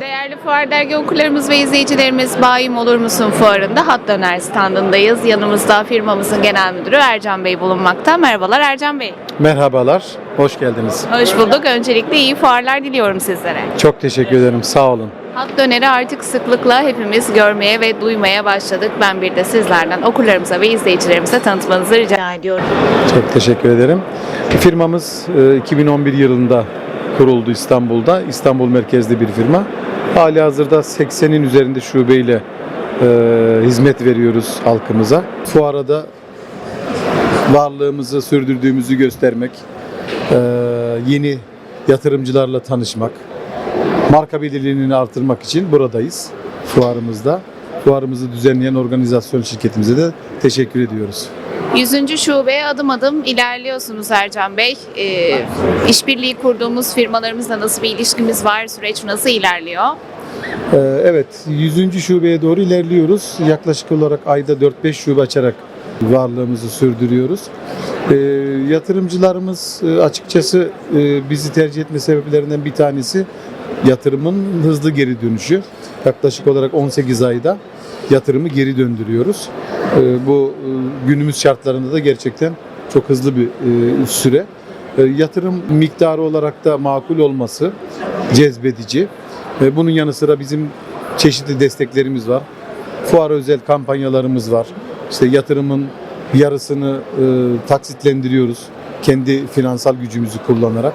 Değerli Fuar Dergi okurlarımız ve izleyicilerimiz Bayim Olur Musun fuarında Hat Döner standındayız. Yanımızda firmamızın genel müdürü Ercan Bey bulunmakta. Merhabalar Ercan Bey. Merhabalar, hoş geldiniz. Hoş bulduk. Öncelikle iyi fuarlar diliyorum sizlere. Çok teşekkür ederim, sağ olun. Hat Döner'i artık sıklıkla hepimiz görmeye ve duymaya başladık. Ben bir de sizlerden okurlarımıza ve izleyicilerimize tanıtmanızı rica ediyorum. Çok teşekkür ederim. Firmamız e, 2011 yılında kuruldu İstanbul'da. İstanbul merkezli bir firma. Hali hazırda 80'in üzerinde şubeyle e, hizmet veriyoruz halkımıza. Fuara da varlığımızı sürdürdüğümüzü göstermek, e, yeni yatırımcılarla tanışmak, marka belirliliğini artırmak için buradayız fuarımızda. Fuarımızı düzenleyen organizasyon şirketimize de teşekkür ediyoruz. 100. şubeye adım adım ilerliyorsunuz Ercan Bey. Ee, işbirliği kurduğumuz firmalarımızla nasıl bir ilişkimiz var? Süreç nasıl ilerliyor? Ee, Evet, 100. şubeye doğru ilerliyoruz. Yaklaşık olarak ayda 4-5 şube açarak varlığımızı sürdürüyoruz. Ee, yatırımcılarımız e, açıkçası e, bizi tercih etme sebeplerinden bir tanesi yatırımın hızlı geri dönüşü. Yaklaşık olarak 18 ayda yatırımı geri döndürüyoruz. Ee, bu e, günümüz şartlarında da gerçekten çok hızlı bir e, süre. E, Yatırım miktarı olarak da makul olması cezbedici. Ve bunun yanı sıra bizim çeşitli desteklerimiz var. Fuar özel kampanyalarımız var. İşte yatırımın yarısını e, taksitlendiriyoruz. Kendi finansal gücümüzü kullanarak.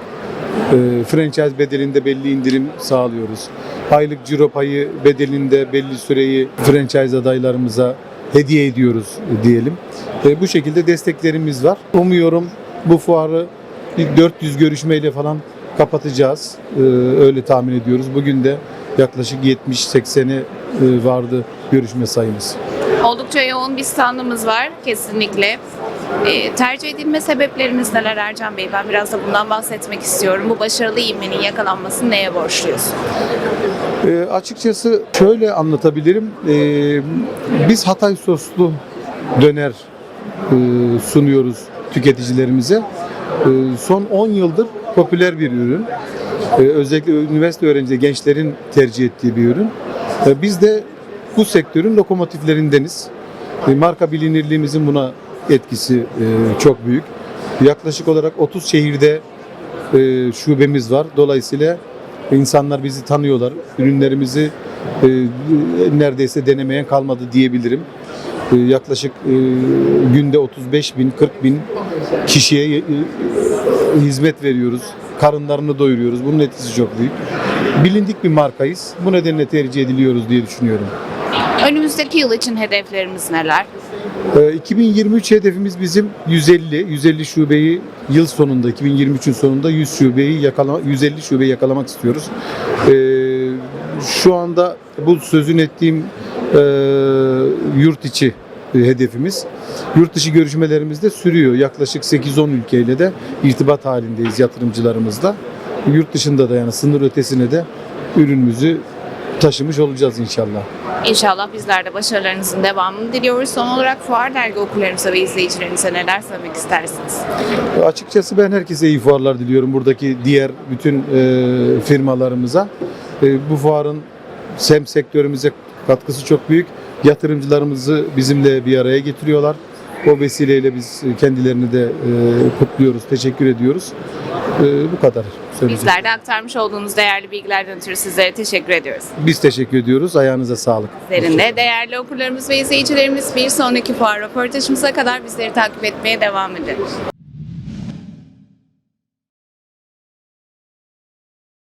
E, franchise bedelinde belli indirim sağlıyoruz. Aylık ciro payı bedelinde belli süreyi franchise adaylarımıza hediye ediyoruz e, diyelim. E, bu şekilde desteklerimiz var. Umuyorum bu fuarı bir 400 görüşmeyle falan kapatacağız. Ee, öyle tahmin ediyoruz. Bugün de yaklaşık 70-80'e e, vardı görüşme sayımız. Oldukça yoğun bir standımız var kesinlikle. Ee, tercih edilme sebeplerimiz neler Ercan Bey? Ben biraz da bundan bahsetmek istiyorum. Bu başarılı ivmenin yakalanmasını neye borçluyuz? Ee, açıkçası şöyle anlatabilirim. Ee, biz Hatay soslu döner e, sunuyoruz tüketicilerimize. Ee, son 10 yıldır popüler bir ürün. Ee, özellikle üniversite öğrenci gençlerin tercih ettiği bir ürün. Ee, biz de bu sektörün lokomotiflerindeniz. Marka bilinirliğimizin buna etkisi e, çok büyük. Yaklaşık olarak 30 şehirde e, şubemiz var. Dolayısıyla insanlar bizi tanıyorlar. Ürünlerimizi e, neredeyse denemeyen kalmadı diyebilirim. Yaklaşık günde 35 bin, 40 bin kişiye hizmet veriyoruz. Karınlarını doyuruyoruz. Bunun etkisi çok büyük. Bilindik bir markayız. Bu nedenle tercih ediliyoruz diye düşünüyorum. Önümüzdeki yıl için hedeflerimiz neler? Ee, 2023 hedefimiz bizim 150 150 şubeyi yıl sonunda 2023'ün sonunda 100 şubeyi yakalama 150 şubeyi yakalamak istiyoruz. Ee, şu anda bu sözün ettiğim e, yurt içi e, hedefimiz. Yurt dışı görüşmelerimiz de sürüyor. Yaklaşık 8-10 ülkeyle de irtibat halindeyiz yatırımcılarımızla. Yurt dışında da yani sınır ötesine de ürünümüzü taşımış olacağız inşallah. İnşallah bizler de başarılarınızın devamını diliyoruz. Son olarak Fuar Dergi okurlarımıza ve izleyicilerimize neler söylemek istersiniz? Açıkçası ben herkese iyi fuarlar diliyorum. Buradaki diğer bütün e, firmalarımıza. E, bu fuarın SEM sektörümüze katkısı çok büyük. Yatırımcılarımızı bizimle bir araya getiriyorlar. O vesileyle biz kendilerini de e, kutluyoruz, teşekkür ediyoruz. E, bu kadar söyleyeceğim. Bizler de aktarmış olduğunuz değerli bilgilerden ötürü sizlere teşekkür ediyoruz. Biz teşekkür ediyoruz. Ayağınıza sağlık. Sizlerin de değerli okurlarımız ve izleyicilerimiz bir sonraki fuar röportajımıza kadar bizleri takip etmeye devam edin.